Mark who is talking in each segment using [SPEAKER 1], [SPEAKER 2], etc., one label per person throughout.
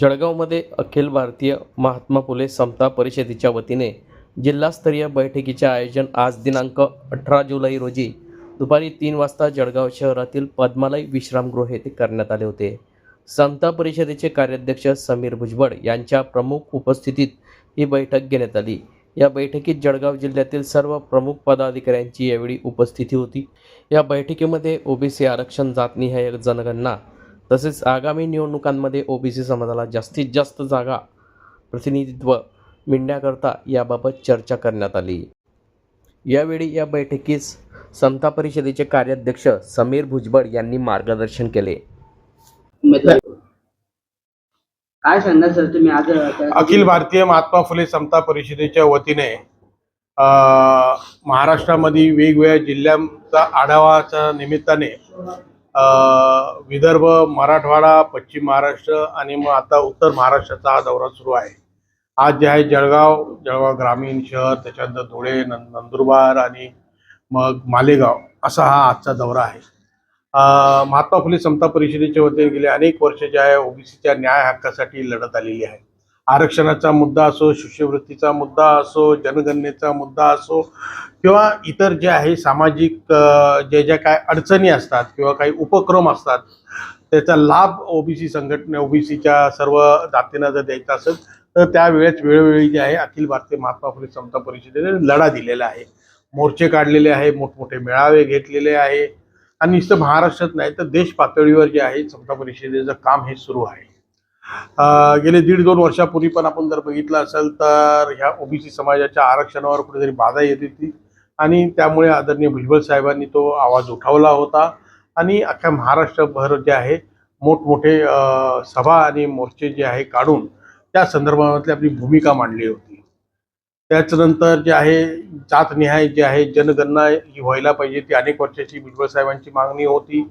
[SPEAKER 1] जळगावमध्ये अखिल भारतीय महात्मा फुले समता परिषदेच्या वतीने जिल्हास्तरीय बैठकीचे आयोजन आज दिनांक अठरा जुलै रोजी दुपारी तीन वाजता जळगाव शहरातील पद्मालय विश्रामगृह येथे करण्यात आले होते. समता परिषदेचे कार्याध्यक्ष समीर भुजबळ यांच्या प्रमुख उपस्थितीत ही बैठक घेण्यात आली. या बैठकीत जळगाव जिल्ह्यातील सर्व प्रमुख पदाधिकाऱ्यांची यावेळी उपस्थिती होती. या बैठकीमध्ये ओबीसी आरक्षण जातनिहाय जनगणना तसेच आगामी निवडणुकांमध्ये ओबीसी समाजाला जास्तीत जास्त जागा प्रतिनिधित्व मिळण्याकरता याबाबत चर्चा करण्यात आली. यावेळी या बैठकीस समता परिषदेचे कार्याध्यक्ष समीर भुजबळ यांनी मार्गदर्शन केले.
[SPEAKER 2] काय सांगणार सर तुम्ही आज
[SPEAKER 3] अखिल भारतीय महात्मा फुले समता परिषदेच्या वतीने महाराष्ट्रामध्ये वेगवेगळ्या जिल्ह्यांचा आढावाच्या निमित्ताने विदर्भ मराठवाडा पश्चिम महाराष्ट्र आणि मग आता उत्तर महाराष्ट्राचा हा दौरा सुरू आहे. आज जे आहे जळगाव जळगाव ग्रामीण शहर त्याच्यानंतर धुळे नंदुरबार आणि मग मालेगाव असा हा आजचा दौरा आहे. महात्मा फुले समता परिषदेच्या वतीने गेले अनेक वर्ष जे आहे ओबीसीच्या न्याय हक्कासाठी लढत आलेली आहे. आरक्षणाचा मुद्दा असो शिष्यवृत्तीचा मुद्दा असो जनगणनेचा मुद्दा असो किंवा इतर जे आहे सामाजिक जे ज्या काय अडचणी असतात किंवा काही उपक्रम असतात त्याचा लाभ ओबीसी संघटने ओबीसीच्या सर्व जातींना जर द्यायचा असेल तर त्यावेळेस वेळोवेळी जे आहे अखिल भारतीय महात्मा फुले समता परिषदेने लढा दिलेला आहे. मोर्चे काढलेले आहे मोठमोठे मेळावे घेतलेले आहे. आणि नुसतं महाराष्ट्रात नाही तर देश पातळीवर जे आहे समता परिषदेचं काम हे सुरू आहे. गेले दीड दोन वर्षापूर्वी पण आपण जर बघितलं असेल तर ह्या ओबीसी समाजाच्या आरक्षणावर कुठेतरी बाधा येत होती. आणि त्यामुळे आदरणीय भुजबळ साहेबांनी तो आवाज उठवला होता. आणि अख्ख्या महाराष्ट्रभर जे आहे मोठमोठे सभा आणि मोर्चे जे आहे काढून त्या संदर्भातली आपली भूमिका मांडली होती. त्याच्यानंतर जे आहे जातनिहाय जे आहे जनगणना ही व्हायला पाहिजे ती अनेक वर्षाची भुजबळ साहेबांची मागणी होती.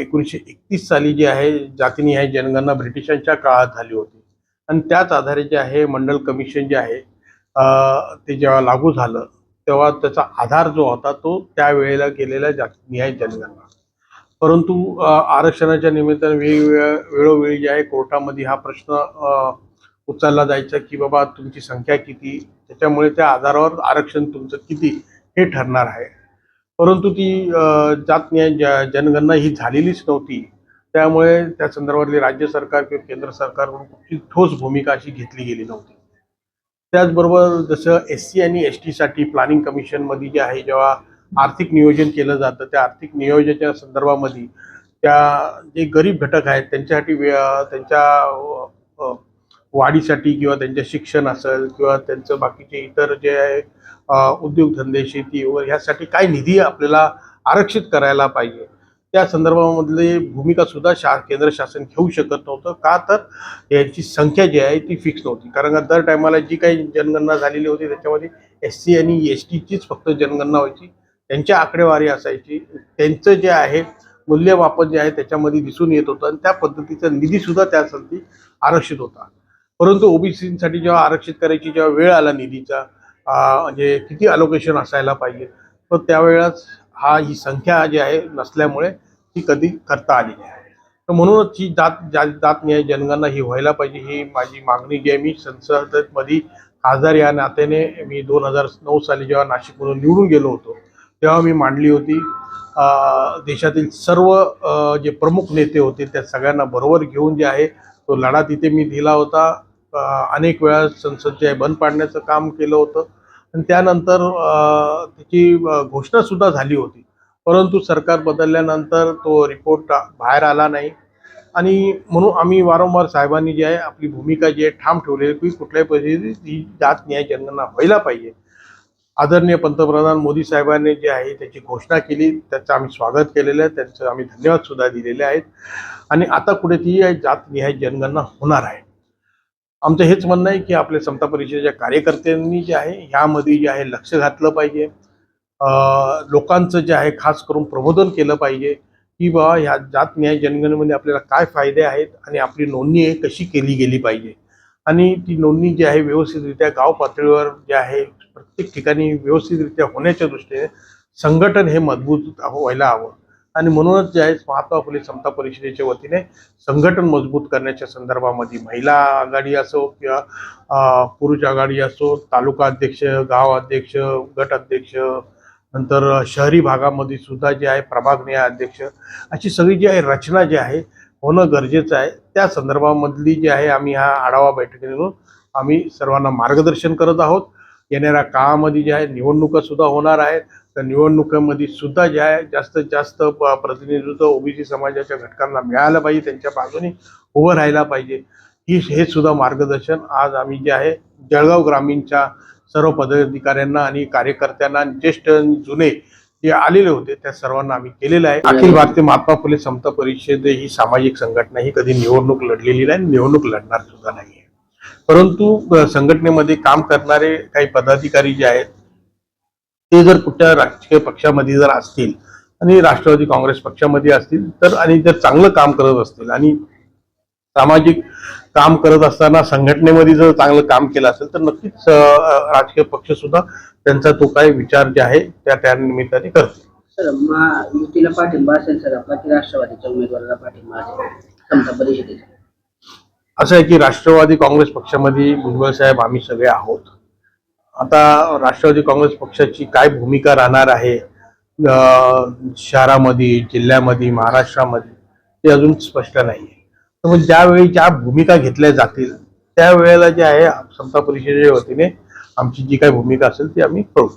[SPEAKER 3] एकोणीसशे एकतीस साली जी आहे जातीनिहाय जनगणना ब्रिटिशांच्या काळात झाली होती. आणि त्याच आधारे जे आहे मंडल कमिशन जे आहे ते जेव्हा लागू झालं तेव्हा त्याचा आधार जो होता तो त्यावेळेला केलेला जातीनिहाय जनगणना. परंतु आरक्षणाच्या निमित्ताने वेगवेगळ्या वेळोवेळी जे आहे कोर्टामध्ये हा प्रश्न उचलला जायचा की बाबा तुमची संख्या किती? त्याच्यामुळे त्या आधारावर आरक्षण तुमचं किती? हे ठरणार आहे. परंतु ती जात न्याय जनगणना ही झालेलीच नव्हती. त्यामुळे त्या संदर्भातली राज्य सरकार किंवा केंद्र सरकारकडून कुठली ठोस भूमिका अशी घेतली गेली नव्हती. त्याचबरोबर जसं एस सी आणि एस टीसाठी प्लॅनिंग कमिशनमध्ये जे आहे जेव्हा आर्थिक नियोजन केलं जातं त्या आर्थिक नियोजनाच्या संदर्भामध्ये त्या जे गरीब घटक आहेत त्यांच्यासाठी त्यांच्या वाढीसाठी किंवा त्यांचे शिक्षण असेल किंवा त्यांचं बाकीचे इतर जे आहे उद्योगधंदे शेती वगैरे ह्यासाठी काय निधी आपल्याला आरक्षित करायला पाहिजे? त्या संदर्भामधली भूमिका सुद्धा शा केंद्र शासन घेऊ शकत नव्हतं. का तर यांची संख्या जी आहे ती फिक्स नव्हती. कारण का दर टायमाला जी काही जनगणना झालेली होती त्याच्यामध्ये एस सी आणि एस टीचीच फक्त जनगणना व्हायची. त्यांच्या आकडेवारी असायची. त्यांचं जे आहे मूल्यमापन जे आहे त्याच्यामध्ये दिसून येत होतं. आणि त्या पद्धतीचा निधीसुद्धा त्यासाठी आरक्षित होता. परंतु ओबीसीसाठी जेव्हा आरक्षित करायची जेव्हा वेळ आला निधीचा म्हणजे किती अलोकेशन असायला पाहिजे तर त्यावेळेस हा ही संख्या जी आहे नसल्यामुळे ती कधी करता आली नाही. तर म्हणूनच ही जात जा जात न्याय जनगणना ही व्हायला पाहिजे ही माझी मागणी जी आहे मी संसदेमध्ये खासदार या नात्याने मी दोन हजार नऊ साली जेव्हा नाशिकमधून निवडून गेलो होतो तेव्हा मी मांडली होती देशातील सर्व जे प्रमुख नेते होते त्या सगळ्यांना बरोबर घेऊन जे आहे तो लढा तिथे मी दिला होता. अनेक वेळा संसद जे आहे बंद पाडण्याचं काम केलं होतं. आणि त्यानंतर त्याची घोषणासुद्धा झाली होती. परंतु सरकार बदलल्यानंतर तो रिपोर्ट बाहेर आला नाही. आणि म्हणून आम्ही वारंवार साहेबांनी जी आहे आपली भूमिका जी आहे ठाम ठेवलेली की कुठल्याही परिस्थितीत ही जात न्याय जनगणना व्हायला पाहिजे. आदरणीय पंतप्रधान मोदी साहेबांनी जे आहे त्याची घोषणा केली. त्याचं आम्ही स्वागत केलेलं आहे. त्यांचं आम्ही धन्यवाद सुद्धा दिलेले आहेत. आणि आता कुठे ती जात निहाय जनगणना होणार आहे. आमचं हेच म्हणणं आहे की आपल्या समता परिषदेच्या कार्यकर्त्यांनी जे आहे ह्यामध्ये जे आहे लक्ष घातलं पाहिजे. लोकांचं जे आहे खास करून प्रबोधन केलं पाहिजे की बाबा ह्या जात न्याय जनगणनेमध्ये आपल्याला काय फायदे आहेत आणि आपली नोंदणी आहे कशी केली गेली पाहिजे. आणि ती नोंदणी जी आहे व्यवस्थितरित्या गाव पातळीवर जे आहे प्रत्येक ठिकाणी व्यवस्थितरित्या होण्याच्या दृष्टीने संघटन हे मजबूत व्हायला हवं. आणि म्हणूनच जे आहे महात्मा फुले समता परिषदेच्या वतीने संघटन मजबूत करण्याच्या संदर्भामध्ये महिला आघाडी असो किंवा पुरुष आघाडी असो तालुका अध्यक्ष गाव अध्यक्ष गट अध्यक्ष नंतर शहरी भागामध्ये सुद्धा जे आहे प्रभाग अध्यक्ष अशी सगळी जी आहे रचना जी आहे होणं गरजेचं आहे. त्या संदर्भामधली जी आहे आम्ही हा आढावा बैठकीतून आम्ही सर्वांना मार्गदर्शन करत आहोत. येणाऱ्या काळामध्ये जे आहे निवडणुका सुद्धा होणार आहेत. त्या निवडणुकांमध्ये सुद्धा जे आहे जास्तीत जास्त प्रतिनिधित्व ओबीसी समाजाच्या घटकांना मिळालं पाहिजे त्यांच्या बाजूने उभं राहायला पाहिजे. ही हे सुद्धा मार्गदर्शन आज आम्ही जे आहे जळगाव ग्रामीणच्या सर्व पदाधिकाऱ्यांना आणि कार्यकर्त्यांना ज्येष्ठ जुने जे आलेले होते त्या सर्वांना आम्ही केलेलं आहे. अखिल भारतीय महात्मा फुले समता परिषद ही सामाजिक संघटना ही कधी निवडणूक लढलेली नाही निवडणूक लढणार सुद्धा नाही परंतु संघटनेमध्ये काम करणारे काही पदाधिकारी जे आहेत ते जर कुठल्या राजकीय पक्षामध्ये जर असतील आणि राष्ट्रवादी काँग्रेस पक्षामध्ये असतील तर आणि जर चांगलं काम करत असतील आणि सामाजिक काम करत असताना संघटनेमध्ये जर चांगलं काम केलं असेल तर नक्कीच राजकीय पक्ष सुद्धा त्यांचा तो काय विचार जे आहे त्या त्या निमित्ताने करतील.
[SPEAKER 2] सर युतीला पाठिंबा असेल सर आपला की राष्ट्रवादीच्या उमेदवाराला पाठिंबा असेल?
[SPEAKER 3] असं आहे की राष्ट्रवादी काँग्रेस पक्षामध्ये भुजबळ साहेब आम्ही सगळे आहोत. आता राष्ट्रवादी काँग्रेस पक्षाची काय भूमिका राहणार आहे? शहरामध्ये जिल्ह्यामध्ये महाराष्ट्रामध्ये ते अजून स्पष्ट नाही आहे तर मग ज्यावेळी ज्या भूमिका घेतल्या जातील त्यावेळेला जे आहे समता परिषदेच्या वतीने आमची जी काही भूमिका असेल ती आम्ही करू.